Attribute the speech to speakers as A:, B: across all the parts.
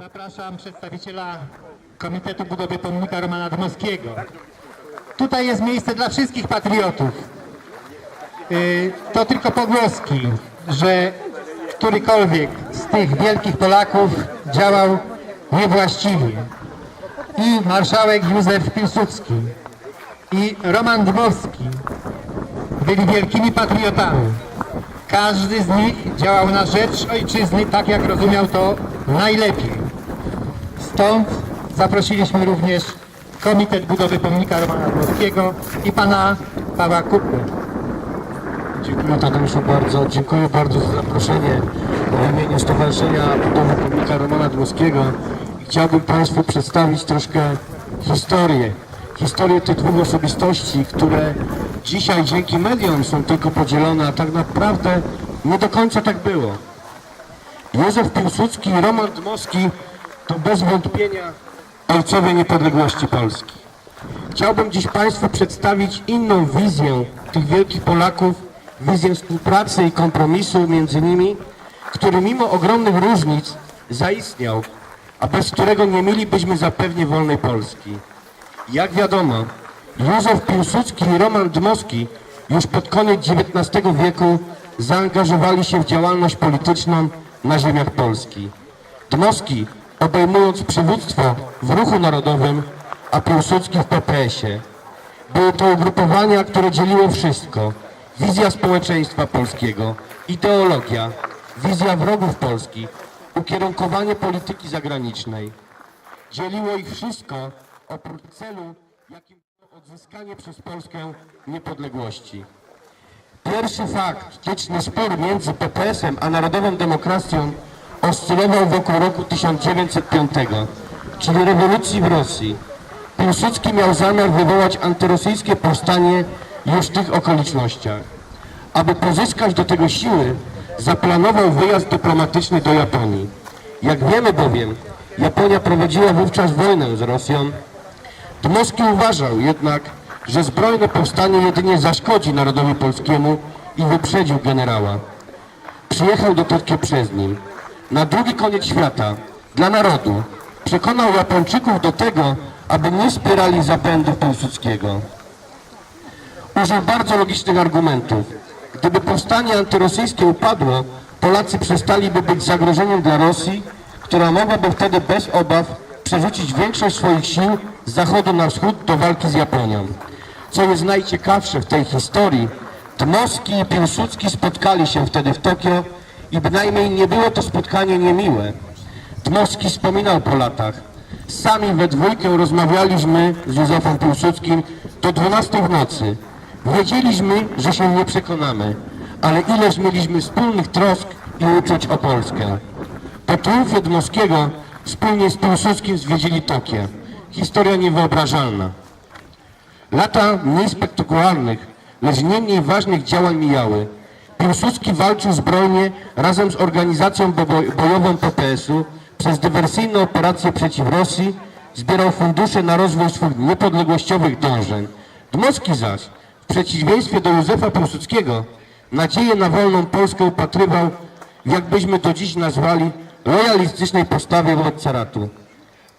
A: Zapraszam przedstawiciela Komitetu Budowy Pomnika Romana Dmowskiego. Tutaj jest miejsce dla wszystkich patriotów. Yy, To tylko pogłoski, że którykolwiek z tych wielkich Polaków działał niewłaściwie. I marszałek Józef Piłsudski, i Roman Dmowski byli wielkimi patriotami. Każdy z nich działał na rzecz ojczyzny tak, jak rozumiał to najlepiej. Stąd zaprosiliśmy również Komitet Budowy Pomnika Romana Dmowskiego i pana Pawła Kupę.
B: Dziękuję Tadeuszu bardzo. Dziękuję bardzo za zaproszenie w imieniu Stowarzyszenia Budowy Pomnika Romana Dmowskiego. Chciałbym Państwu przedstawić troszkę historię. Historię tych dwóch osobistości, które dzisiaj dzięki mediom są tylko podzielone, a tak naprawdę nie do końca tak było. Józef Piłsudski i Roman Dmowski to bez wątpienia ojcowie niepodległości Polski. Chciałbym dziś Państwu przedstawić inną wizję tych wielkich Polaków, wizję współpracy i kompromisu między nimi, który mimo ogromnych różnic zaistniał, a bez którego nie mielibyśmy zapewnie wolnej Polski. Jak wiadomo, Józef Piłsudski i Roman Dmowski już pod koniec XIX wieku zaangażowali się w działalność polityczną na ziemiach Polski. Dmowski obejmując przywództwo w ruchu narodowym, a Piłsudski w PPS-ie. Były to ugrupowania, które dzieliło wszystko. Wizja społeczeństwa polskiego, ideologia, wizja wrogów Polski, ukierunkowanie polityki zagranicznej. Dzieliło ich wszystko oprócz celu, jakim było odzyskanie przez Polskę niepodległości. Pierwszy faktyczny spór między PPS-em a Narodową Demokracją oscylował wokół roku 1905, czyli rewolucji w Rosji. Piłsudski miał zamiar wywołać antyrosyjskie powstanie już w tych okolicznościach. Aby pozyskać do tego siły, zaplanował wyjazd dyplomatyczny do Japonii. Jak wiemy bowiem, Japonia prowadziła wówczas wojnę z Rosją. Dmowski uważał jednak, że zbrojne powstanie jedynie zaszkodzi narodowi polskiemu i wyprzedził generała. Przyjechał do Tokio przez nim. Na drugi koniec świata, dla narodu, przekonał Japończyków do tego, aby nie wspierali zapędów Piłsudskiego. Użył bardzo logicznych argumentów. Gdyby powstanie antyrosyjskie upadło, Polacy przestaliby być zagrożeniem dla Rosji, która mogłaby wtedy bez obaw przerzucić większość swoich sił z zachodu na wschód do walki z Japonią. Co jest najciekawsze w tej historii, Dmowski i Piłsudski spotkali się wtedy w Tokio i bynajmniej nie było to spotkanie niemiłe. Dmowski wspominał po latach. Sami we dwójkę rozmawialiśmy z Józefem Piłsudskim do 12 w nocy. Wiedzieliśmy, że się nie przekonamy, ale ileż mieliśmy wspólnych trosk i uczuć o Polskę. Po triumfie Dmowskiego wspólnie z Piłsudskim zwiedzili Tokię. Historia niewyobrażalna. Lata mniej spektakularnych, lecz nie mniej ważnych działań mijały. Piłsudski walczył zbrojnie razem z organizacją bojową PPS-u przez dywersyjne operacje przeciw Rosji, zbierał fundusze na rozwój swych niepodległościowych dążeń. Dmowski zaś, w przeciwieństwie do Józefa Piłsudskiego, nadzieję na wolną Polskę upatrywał, jakbyśmy to dziś nazwali, lojalistycznej postawie wobec caratu.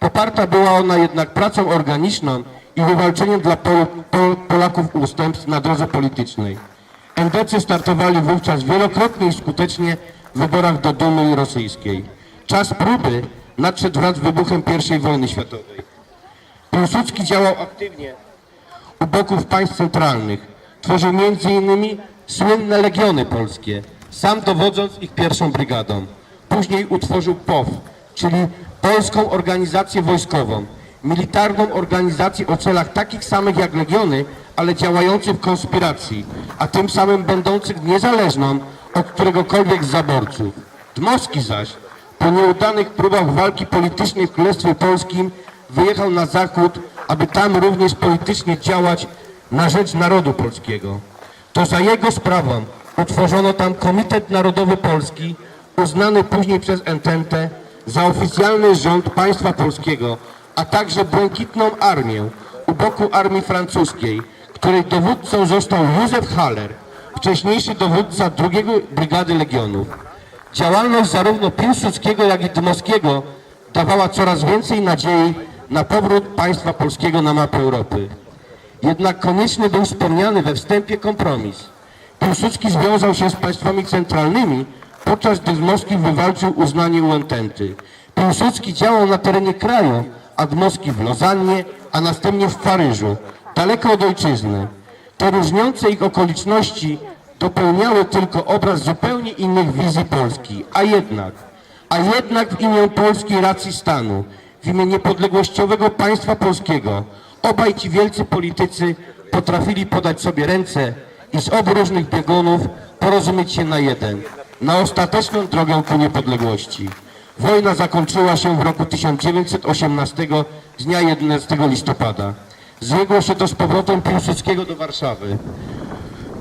B: Poparta była ona jednak pracą organiczną i wywalczeniem dla Pol Pol Polaków ustępstw na drodze politycznej. NDC startowali wówczas wielokrotnie i skutecznie w wyborach do Dumy rosyjskiej. Czas próby nadszedł wraz z wybuchem I wojny światowej. Piłsudski działał aktywnie u boków państw centralnych. Tworzył m.in. słynne Legiony Polskie, sam dowodząc ich pierwszą brygadą. Później utworzył POW, czyli Polską Organizację Wojskową, militarną organizację o celach takich samych jak Legiony, ale działających w konspiracji, a tym samym będących niezależną od któregokolwiek z zaborców. Dmowski zaś, po nieudanych próbach walki politycznej w Królestwie Polskim, wyjechał na zachód, aby tam również politycznie działać na rzecz narodu polskiego. To za jego sprawą utworzono tam Komitet Narodowy Polski, uznany później przez Ententę za oficjalny rząd państwa polskiego, a także Błękitną Armię u boku armii francuskiej, której dowódcą został Józef Haller, wcześniejszy dowódca II Brygady Legionów. Działalność zarówno Piłsudskiego, jak i Dmowskiego dawała coraz więcej nadziei na powrót państwa polskiego na mapę Europy. Jednak konieczny był wspomniany we wstępie kompromis. Piłsudski związał się z państwami centralnymi, podczas gdy Moskwy wywalczył uznanie u Ententy. Piłsudski działał na terenie kraju, a Dmowski w Lozannie, a następnie w Paryżu, daleko od ojczyzny. Te różniące ich okoliczności dopełniały tylko obraz zupełnie innych wizji Polski, a jednak, a jednak w imię polskiej racji stanu, w imię niepodległościowego państwa polskiego, obaj ci wielcy politycy potrafili podać sobie ręce i z obu różnych biegunów porozumieć się na jeden, na ostateczną drogę ku niepodległości. Wojna zakończyła się w roku 1918 z dnia 11 listopada. Zbiegło się to z powrotem Piłsudskiego do Warszawy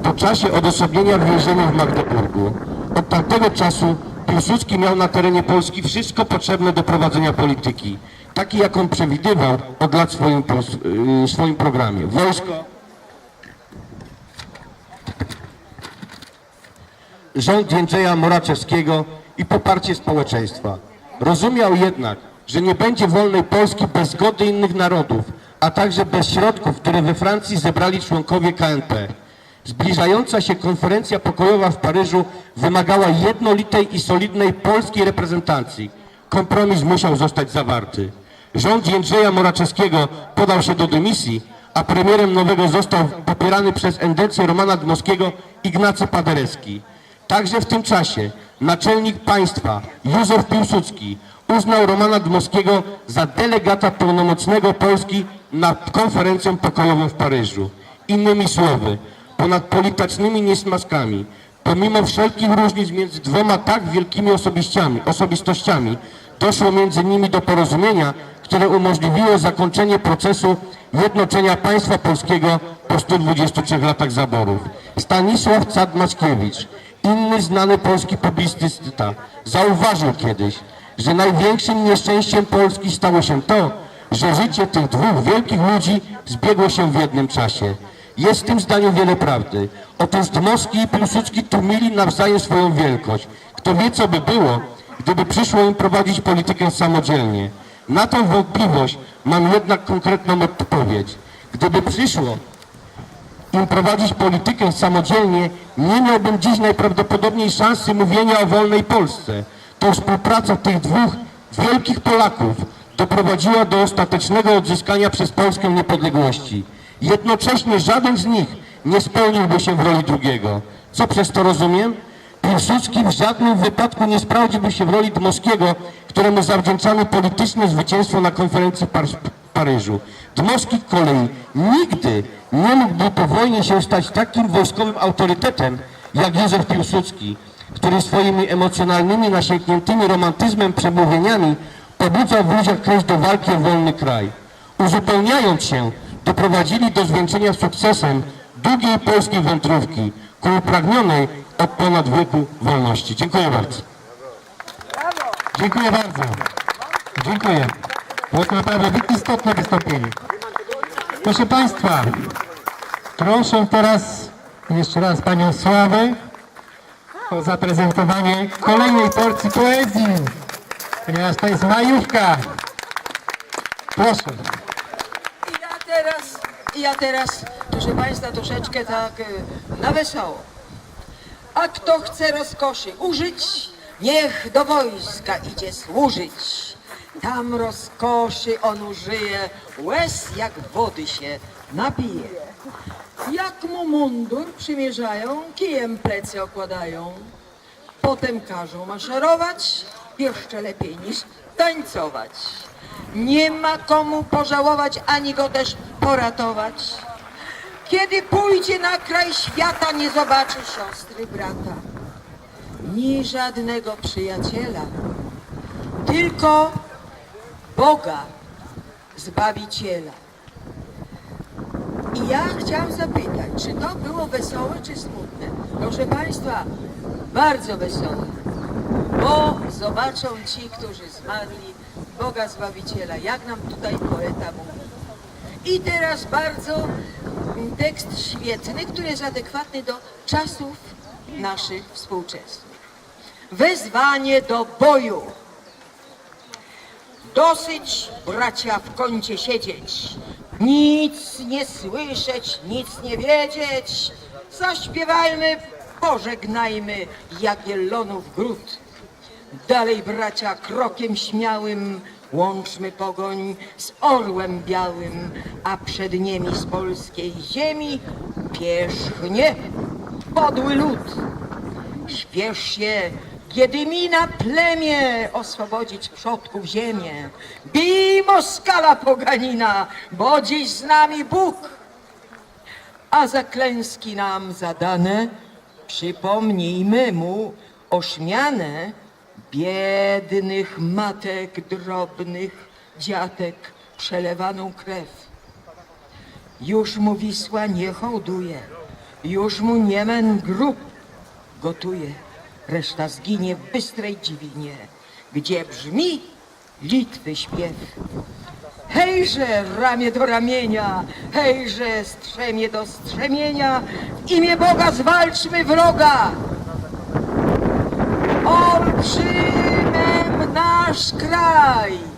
B: po czasie odosobnienia w więzieniu w Magdeburgu. Od tamtego czasu Piłsudski miał na terenie Polski wszystko potrzebne do prowadzenia polityki, taki jak on przewidywał od lat w swoim, yy, swoim programie. Wojsko, rząd Jędrzeja Moraczewskiego i poparcie społeczeństwa. Rozumiał jednak, że nie będzie wolnej Polski bez zgody innych narodów, a także bez środków, które we Francji zebrali członkowie KNP. Zbliżająca się konferencja pokojowa w Paryżu wymagała jednolitej i solidnej polskiej reprezentacji. Kompromis musiał zostać zawarty. Rząd Jędrzeja Moraczewskiego podał się do dymisji, a premierem nowego został popierany przez endencję Romana Dmowskiego Ignacy Paderewski. Także w tym czasie naczelnik państwa Józef Piłsudski uznał Romana Dmowskiego za delegata pełnomocnego Polski na konferencję pokojową w Paryżu. Innymi słowy, ponad politycznymi niesmaskami, pomimo wszelkich różnic między dwoma tak wielkimi osobistościami, doszło między nimi do porozumienia, które umożliwiło zakończenie procesu jednoczenia państwa polskiego po 123 latach zaborów. Stanisław Cad-Mackiewicz, inny znany polski publicysta, zauważył kiedyś, że największym nieszczęściem Polski stało się to, że życie tych dwóch wielkich ludzi zbiegło się w jednym czasie. Jest w tym zdaniu wiele prawdy. Otóż Dmowski i Piłsudski tłumili nawzajem swoją wielkość. Kto wie, co by było, gdyby przyszło im prowadzić politykę samodzielnie. Na tą wątpliwość mam jednak konkretną odpowiedź. Gdyby przyszło im prowadzić politykę samodzielnie, nie miałbym dziś najprawdopodobniej szansy mówienia o wolnej Polsce. To współpraca tych dwóch wielkich Polaków doprowadziła do ostatecznego odzyskania przez Polskę niepodległości. Jednocześnie żaden z nich nie spełniłby się w roli drugiego. Co przez to rozumiem? Piłsudski w żadnym wypadku nie sprawdziłby się w roli Dmowskiego, któremu zawdzięczamy polityczne zwycięstwo na konferencji Par w Paryżu. Dmowski kolei nigdy nie mógłby po wojnie się stać takim wojskowym autorytetem jak Józef Piłsudski, który swoimi emocjonalnymi, nasięgniętymi romantyzmem przemówieniami pobudzał w ludziach chęć do walki o wolny kraj. Uzupełniając się, doprowadzili do zwieńczenia sukcesem długiej polskiej wędrówki ku upragnionej od ponad wieku wolności. Dziękuję bardzo.
A: Dziękuję bardzo. Dziękuję. Było to naprawdę istotne wystąpienie. Proszę Państwa, proszę teraz jeszcze raz Panią Sławę o zaprezentowanie kolejnej porcji poezji, ponieważ to jest majówka. Proszę.
C: I ja teraz, ja teraz, proszę Państwa, troszeczkę tak e, na wesoło. A kto chce rozkoszy użyć, niech do wojska idzie służyć. Tam rozkoszy on użyje, łez jak wody się napije. Jak mu mundur przymierzają, kijem plecy okładają. Potem każą maszerować, jeszcze lepiej niż tańcować. Nie ma komu pożałować, ani go też poratować. Kiedy pójdzie na kraj świata, nie zobaczy siostry brata, ni żadnego przyjaciela, tylko Boga, Zbawiciela. I ja chciałam zapytać, czy to było wesołe, czy smutne? Proszę Państwa, bardzo wesołe, bo zobaczą ci, którzy zmarli Boga Zbawiciela, jak nam tutaj poeta mówi. I teraz bardzo tekst świetny, który jest adekwatny do czasów naszych współczesnych. Wezwanie do boju. Dosyć, bracia, w kącie siedzieć. Nic nie słyszeć, nic nie wiedzieć. Zaśpiewajmy, pożegnajmy Jagiellonów gród. Dalej, bracia, krokiem śmiałym łączmy pogoń z orłem białym, a przed nimi z polskiej ziemi pierzchnie podły lud. Śpiesz się, Giedymina plemię, oswobodzić przodków ziemię. Bij Moskala poganina, bo dziś z nami Bóg. A za klęski nam zadane, przypomnijmy mu ośmianę biednych matek drobnych, dziatek przelewaną krew. Już mu Wisła nie hołduje, już mu Niemen grób gotuje. Reszta zginie w bystrej dziwinie, gdzie brzmi Litwy śpiew. Hejże ramię do ramienia, hejże strzemię do strzemienia, w imię Boga zwalczmy wroga. Olbrzymem nasz kraj.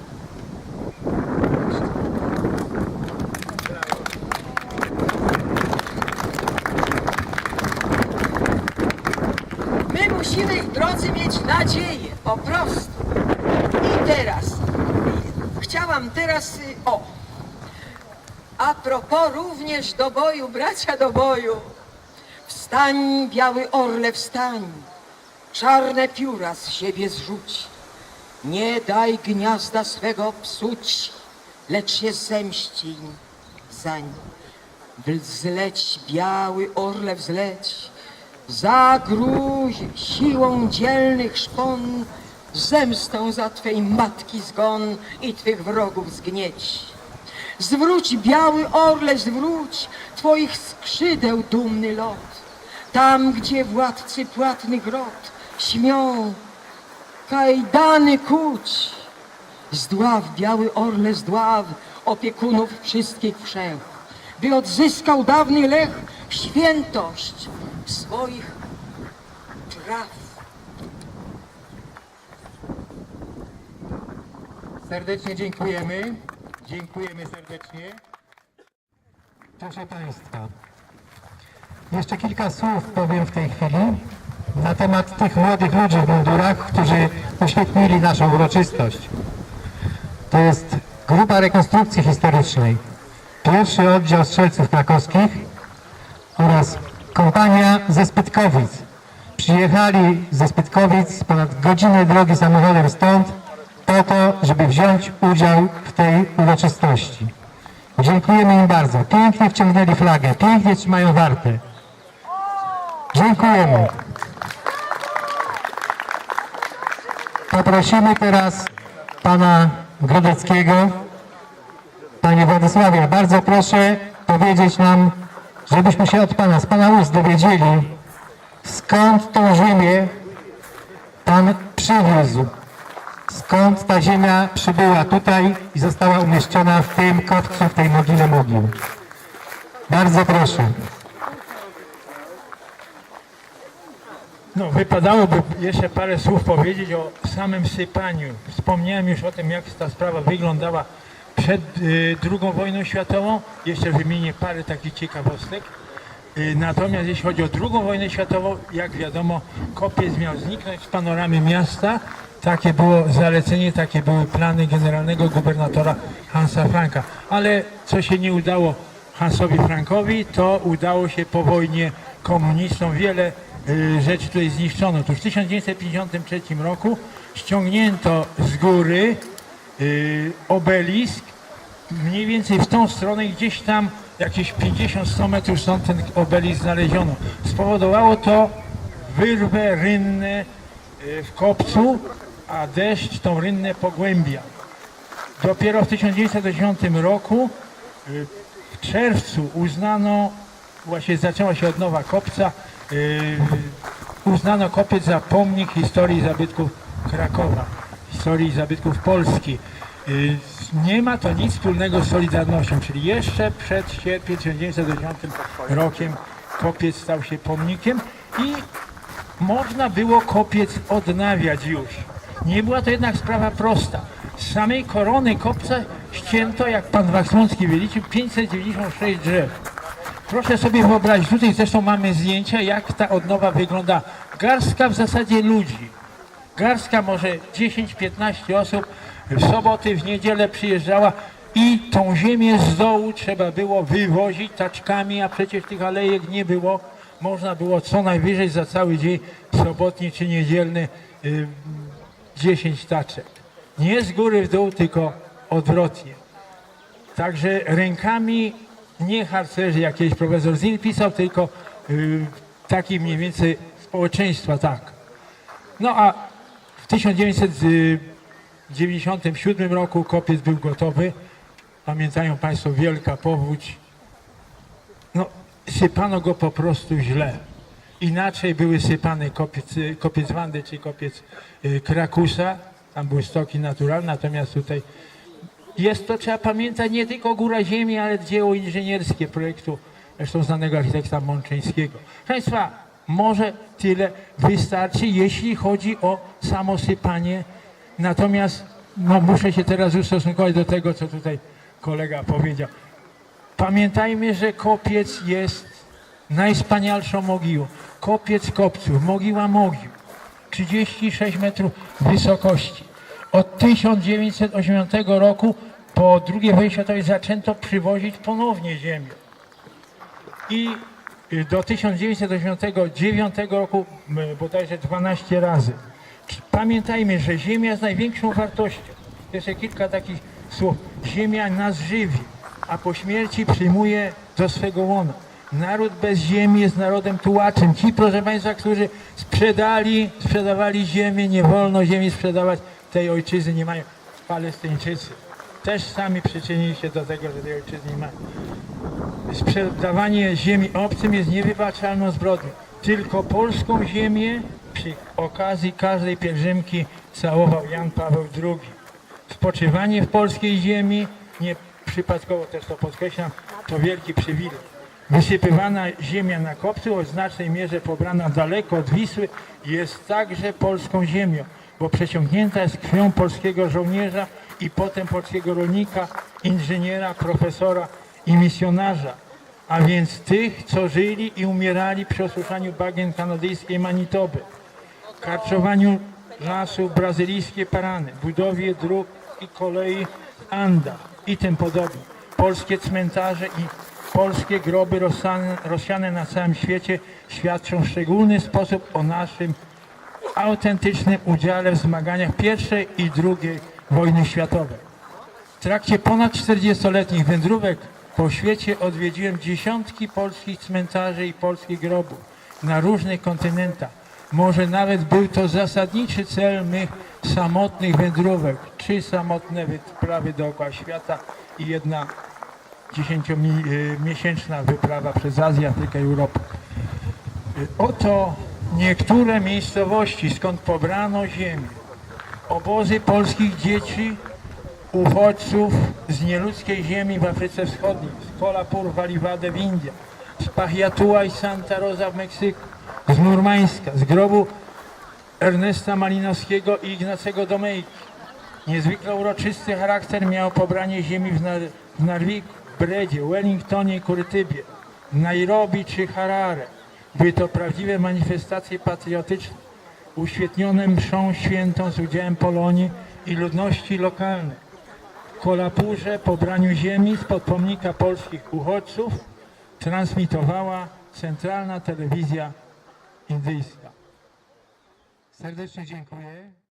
C: My musimy, drodzy, mieć nadzieję, po prostu. I teraz, chciałam teraz, y, o, a propos również do boju, bracia do boju. Wstań, biały orle, wstań, czarne pióra z siebie zrzuć. Nie daj gniazda swego psuć, lecz się zemści zań. Wzleć, biały orle, wzleć, zagróź siłą dzielnych szpon, zemstą za Twej matki zgon i Twych wrogów zgnieć. Zwróć, biały orle, zwróć Twoich skrzydeł dumny lot, tam, gdzie władcy płatnych rod śmią kajdany kuć. Zdław, biały orle, zdław opiekunów wszystkich wszech, by odzyskał dawny Lech świętość swoich praw.
D: Serdecznie dziękujemy. Dziękujemy serdecznie.
A: Proszę Państwa, jeszcze kilka słów powiem w tej chwili na temat tych młodych ludzi w mundurach, którzy uświetnili naszą uroczystość. To jest grupa rekonstrukcji historycznej, pierwszy oddział strzelców krakowskich kompania ze Spytkowic. Przyjechali ze Spytkowic ponad godzinę drogi samochodem stąd po to, żeby wziąć udział w tej uroczystości. Dziękujemy im bardzo. Pięknie wciągnęli flagę, pięknie trzymają wartę. Dziękujemy. Poprosimy teraz pana Grodeckiego. Panie Władysławie, bardzo proszę powiedzieć nam, żebyśmy się od pana, z pana ust dowiedzieli, skąd tą ziemię pan przywiózł. Skąd ta ziemia przybyła tutaj i została umieszczona w tym kopcu, w tej mogile mogił. Bardzo proszę.
E: No, wypadałoby jeszcze parę słów powiedzieć o samym sypaniu. Wspomniałem już o tym, jak ta sprawa wyglądała przed y, II wojną światową. Jeszcze wymienię parę takich ciekawostek. Y, natomiast jeśli chodzi o II wojnę światową, jak wiadomo, kopiec miał zniknąć z panoramy miasta. Takie było zalecenie, takie były plany generalnego gubernatora Hansa Franka. Ale co się nie udało Hansowi Frankowi, to udało się po wojnie komunistom wiele y, rzeczy tutaj zniszczono. Otóż w 1953 roku ściągnięto z góry y, obelisk mniej więcej w tą stronę, gdzieś tam jakieś 50-100 metrów stąd ten obelisk znaleziono. Spowodowało to wyrwę rynnę y, w kopcu, a deszcz tą rynnę pogłębia. Dopiero w 1910 roku y, w czerwcu uznano, właśnie zaczęła się odnowa kopca, y, uznano kopiec za pomnik historii zabytków Krakowa, historii zabytków Polski. Y, Nie ma to nic wspólnego z Solidarnością, czyli jeszcze przed sierpniem 1910 rokiem kopiec stał się pomnikiem i można było kopiec odnawiać już. Nie była to jednak sprawa prosta. z samej korony kopca ścięto, jak pan Wachsłącki wyliczył, 596 drzew. Proszę sobie wyobrazić, tutaj zresztą mamy zdjęcia, jak ta odnowa wygląda. Garstka w zasadzie ludzi. Garstka może 10-15 osób w soboty, w niedzielę przyjeżdżała i tą ziemię z dołu trzeba było wywozić taczkami, a przecież tych alejek nie było. Można było co najwyżej za cały dzień sobotni czy niedzielny y, 10 taczek. Nie z góry w dół, tylko odwrotnie. Także rękami nie harcerzy, jak kiedyś profesor Zin pisał, tylko y, taki mniej więcej społeczeństwa, tak. No a w 1997 roku kopiec był gotowy. Pamiętają Państwo, wielka powódź. No, sypano go po prostu źle. Inaczej były sypane kopiec, kopiec Wandy czy kopiec y, Krakusa. Tam były stoki naturalne, natomiast tutaj jest to, trzeba pamiętać, nie tylko Góra Ziemi, ale dzieło inżynierskie projektu zresztą znanego architekta Mączyńskiego. Proszę Państwa, może tyle wystarczy, jeśli chodzi o samo sypanie. Natomiast no, muszę się teraz ustosunkować do tego, co tutaj kolega powiedział. Pamiętajmy, że kopiec jest najwspanialszą mogiłą. Kopiec kopców, mogiła mogił. 36 metrów wysokości. Od 1980 roku po II wojnie światowej zaczęto przywozić ponownie ziemię. I y, do 1989 roku bodajże 12 razy. Pamiętajmy, że ziemia jest największą wartością. Jeszcze kilka takich słów. Ziemia nas żywi, a po śmierci przyjmuje do swego łona. Naród bez ziemi jest narodem tułaczym. Ci, proszę Państwa, którzy sprzedali, sprzedawali ziemię, nie wolno ziemi sprzedawać, tej ojczyzny nie mają. Palestyńczycy też sami przyczynili się do tego, że tej ojczyzny nie mają. Sprzedawanie ziemi obcym jest niewybaczalną zbrodnią. Tylko polską ziemię przy okazji każdej pielgrzymki całował Jan Paweł II. Spoczywanie w polskiej ziemi, nie przypadkowo też to podkreślam, to wielki przywilej. Wysypywana ziemia na kopcu, o znacznej mierze pobrana daleko od Wisły, jest także polską ziemią, bo przeciągnięta jest krwią polskiego żołnierza i potem polskiego rolnika, inżyniera, profesora i misjonarza, a więc tych, co żyli i umierali przy osuszaniu bagien kanadyjskiej Manitoby, karczowaniu lasów brazylijskie parany, budowie dróg i kolei w Andach i tym podobnie. Polskie cmentarze i polskie groby rozsiane, rozsiane na całym świecie świadczą w szczególny sposób o naszym autentycznym udziale w zmaganiach I i II wojny światowej. W trakcie ponad 40-letnich wędrówek po świecie odwiedziłem dziesiątki polskich cmentarzy i polskich grobów na różnych kontynentach. Może nawet był to zasadniczy cel mych samotnych wędrówek. Trzy samotne wyprawy dookoła świata i jedna dziesięciomiesięczna wyprawa przez Azję, Afrykę i Europę. Y, Oto niektóre miejscowości, skąd pobrano ziemię. Obozy polskich dzieci, uchodźców z nieludzkiej ziemi w Afryce Wschodniej, z Kolapur w Aliwadę w Indiach, z Pachiatua i Santa Rosa w Meksyku, z Murmańska, z grobu Ernesta Malinowskiego i Ignacego Domejki. Niezwykle uroczysty charakter miało pobranie ziemi w, Nar w Narwiku, Bredzie, Wellingtonie i Kurytybie, Nairobi czy Harare. Były to prawdziwe manifestacje patriotyczne, uświetnione mszą świętą z udziałem Polonii i ludności lokalnej. W Kolapurze pobraniu ziemi spod pomnika polskich uchodźców transmitowała centralna telewizja indyjska.
A: Serdecznie dziękuję.